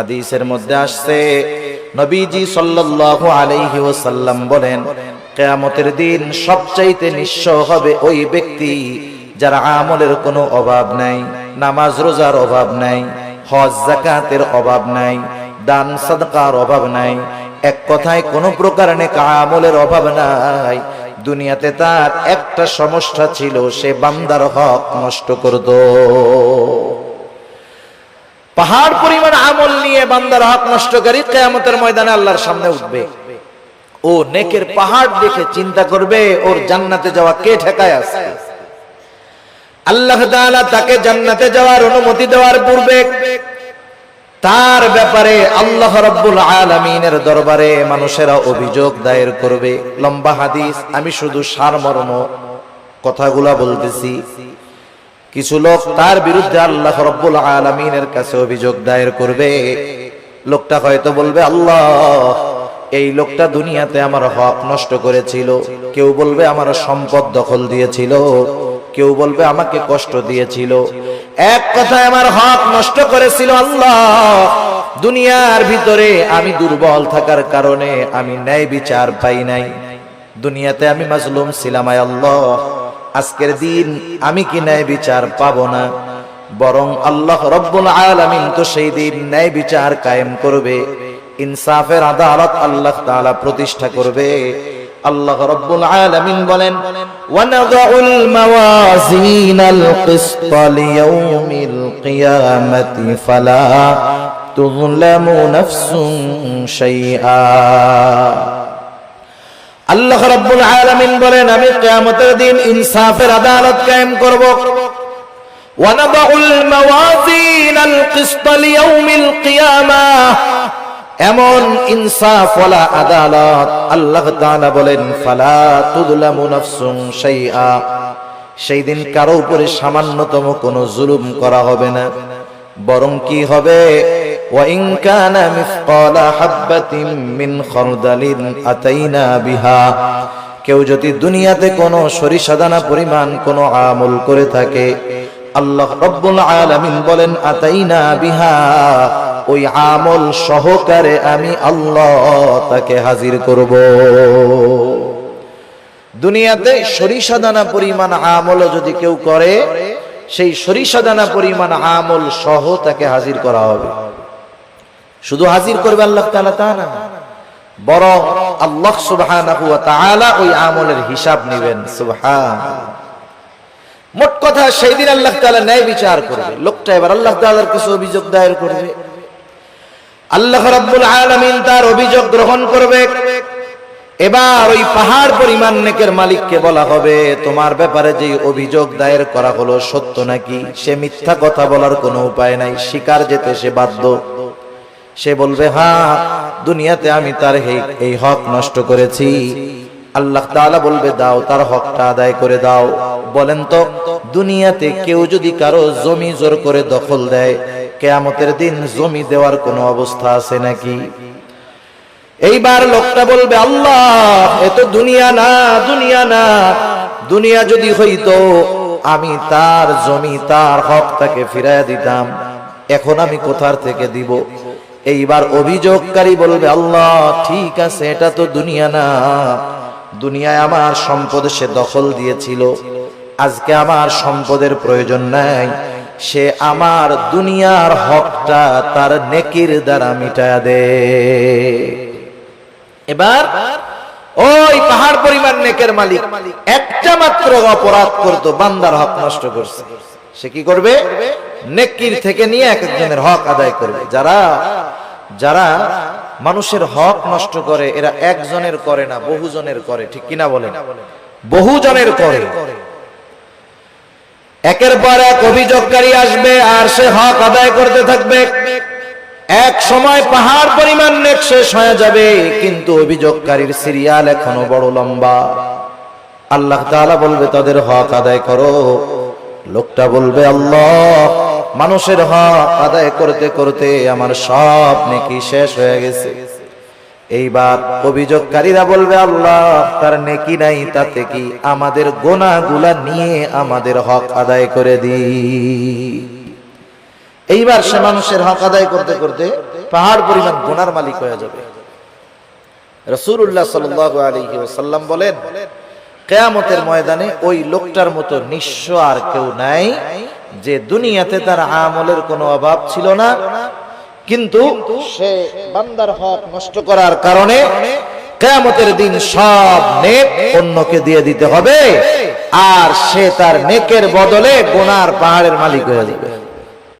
হাদিসের মধ্যে আসছে, নবীজি সাল্লাল্লাহু আলাইহি ওয়াসাল্লাম বলেন, কিয়ামতের দিন সবচাইতে নিঃস্ব হবে ওই ব্যক্তি যার আমলের কোনো অভাব নাই, নামাজ রোজার অভাব নাই, হজ জাকাতের অভাব নাই, দান, সাদকার অভাব নাই, এক কথায় কোনো প্রকার নেক আমলের অভাব নাই। দুনিয়াতে তার একটা সমস্যা ছিল, সে বান্দার হক নষ্ট করত। পাহাড় পরিমাণ আমল নিয়ে বান্দার হক নষ্টকারী কেয়ামতের ময়দানে আল্লাহর সামনে উঠবে। ও নেকের পাহাড় দেখে চিন্তা করবে, ওর জান্নাতে যাওয়া কে ঠেকায় আছে? আল্লাহ তাকে জান্নাতে যাওয়ার অনুমতি দেওয়ার পূর্বে তার ব্যাপারে আল্লাহ রাব্বুল আলামিনের দরবারে মানুষেরা অভিযোগ দায়ের করবে। লম্বা হাদিস, আমি শুধু সারমর্ম কথাগুলা বলতেছি। কিছু লোক তার বিরুদ্ধে আল্লাহ রব্বুল আলমিনের কাছে অভিযোগ দায়ের করবে। লোকটা হয়তো বলবে, আল্লাহ, এই লোকটা দুনিয়াতে আমার হক নষ্ট করেছিল। কেউ বলবে, আমার সম্পদ দখল দিয়েছিল। কেউ বলবে, আমাকে কষ্ট দিয়েছিল। এক কথায় আমার হক নষ্ট করেছিল আল্লাহ। দুনিয়ার ভিতরে আমি দুর্বল থাকার কারণে আমি ন্যায় বিচার পাই নাই। দুনিয়াতে আমি মাজলুম ছিলাম আল্লাহ। আজকের দিন আমি কি ন্যায় বিচার পাবো না? বরং আল্লাহ রব্বুল আলামিন তো সেই দিন ন্যায় বিচার কায়েম করবে, ইনসাফের আদালত আল্লাহ তাআলা প্রতিষ্ঠা করবে। আল্লাহ রব্বুল আলামিন বলেন কিয়ামাতি ফালা তুযলামু নাফসুন শাইআ। আল্লাহ রাব্বুল আলামিন বলেন, আমি কিয়ামতের দিন ইনসাফের আদালত কায়েম করব। ওয়ানাদাউল মাওয়াজিনাল কিসত লিয়াউমিল কিয়ামাহ এমন ইনসাফ ওয়ালা আদালত আল্লাহ তাআলা বলেন, ফালা তুযলামু নাফসুন শাইআ। সেই দিন কারও উপরে সামান্যতম কোনো জুলুম করা হবে না। বরং কি হবে? وإن كان مثقال حبة من خردل أتينا بها কেউ যদি দুনিয়াতে কোনো সরিষা দানা পরিমাণ কোনো আমল করে থাকে আল্লাহ রব্বুল আলামিন বলেন আতাইনা বিহা ওই আমল সহকারে আমি আল্লাহ তাকে হাজির করব দুনিয়াতে সরিষা দানা পরিমাণ আমল যদি কেউ করে সেই সরিষা দানা পরিমাণ আমল সহ তাকে হাজির করা হবে শুধু হাজির করবে আল্লাহ তাআলা তা না, বরং আল্লাহ তাআলা ওই আমলের হিসাব নেবেন, সুবহান। মোট কথা সেই দিন আল্লাহ তাআলা ন্যায় বিচার করবে, লোকটা এবার আল্লাহ তাআলার কাছে অভিযোগ দায়ের করবে। আল্লাহ রাব্বুল আলামিন তার অভিযোগ গ্রহণ করবে। এবার ওই পাহাড় পরিমাণ নেকের মালিককে বলা হবে, তোমার ব্যাপারে যে অভিযোগ দায়ের করা হলো সত্য নাকি? সে মিথ্যা কথা বলার কোনো উপায় নাই, শিকার যেতে সে বাধ্য। সে বলবে, হা, দুনিয়াতে আমি তার এই- হক নষ্ট করেছি। আল্লাহ তাআলা বলবে, দাও, তার হকটা আদায় করে দাও। বলেন তো, দুনিয়াতে কেউ যদি কারও জমি জোর করে দখল দেয়, কেয়ামতের দিন জমি দেওয়ার কোনো অবস্থা আছে নাকি? এইবার লোকটা বলবে, আল্লাহ, এ তো দুনিয়া না দুনিয়া না। দুনিয়া যদি হইতো, আমি তার জমি, তার হক তাকে ফিরাইয়া দিতাম। এখন আমি কোথার থেকে দিব? এইবার অভিযোগকারী বলবে, আল্লাহ, ঠিক আছে, এটা তো দুনিয়া না। দুনিয়ায় আমার সম্পদ সে দখল দিয়েছিল। আজকে আমার সম্পদের প্রয়োজন নাই। সে আমার দুনিয়ার হকটা তার নেকির দ্বারা মিটায়া দে। এবার ওই পাহাড় পরিমাণ নেকের মালিক একটা মাত্র অপরাধ করতো, বান্দার হক নষ্ট করছে। সে কি করবে? নেকির থেকে নিয়ে এক একজনের হক আদায় করবে। যারা যারা মানুষের হক নষ্ট করে এরা একজনের করে না বহুজনের করে। ঠিক কিনা বলেন? বহুজনের করে। একের পর এক অভিযোগকারী আসবে আর সে হক আদায় করতে থাকবে। এক সময় পাহাড় পরিমাণ নেক শেষ হয়ে যাবে কিন্তু অভিযোগকারীর সিরিয়াল এখনও বড় লম্বা। আল্লাহ তাআলা বলবে তাদের হক আদায় করো। লোকটা বলবে, আল্লাহ, মানুষের হক আদায় করতে করতে আমার সব নেকি শেষ হয়ে গেছে। এইবার অভিযোগকারীরা বলবে, আল্লাহ, তার নেকি নাই, তাতে কি আমাদের গোনাগুলা নিয়ে আমাদের হক আদায় করে দি এইবার সে মানুষের হক আদায় করতে করতে পাহাড় পরিমাণ গোনার মালিক হয়ে যাবে। রসুল্লাহ সাল্লাম বলেন কেয়ামতের ময়দানে ওই লোকটার মতো নিঃস্ব আর কেউ নাই, যে দুনিয়াতে তার আমলের কোনো অভাব ছিল না। কিন্তু সে বান্দার হক নষ্ট করার কারণে কেয়ামতের দিন সব নেক অন্যকে দিয়ে দিতে হবে, আর সে তার নেকের বদলে গোনার পাহাড়ের মালিক হয়ে যাবে।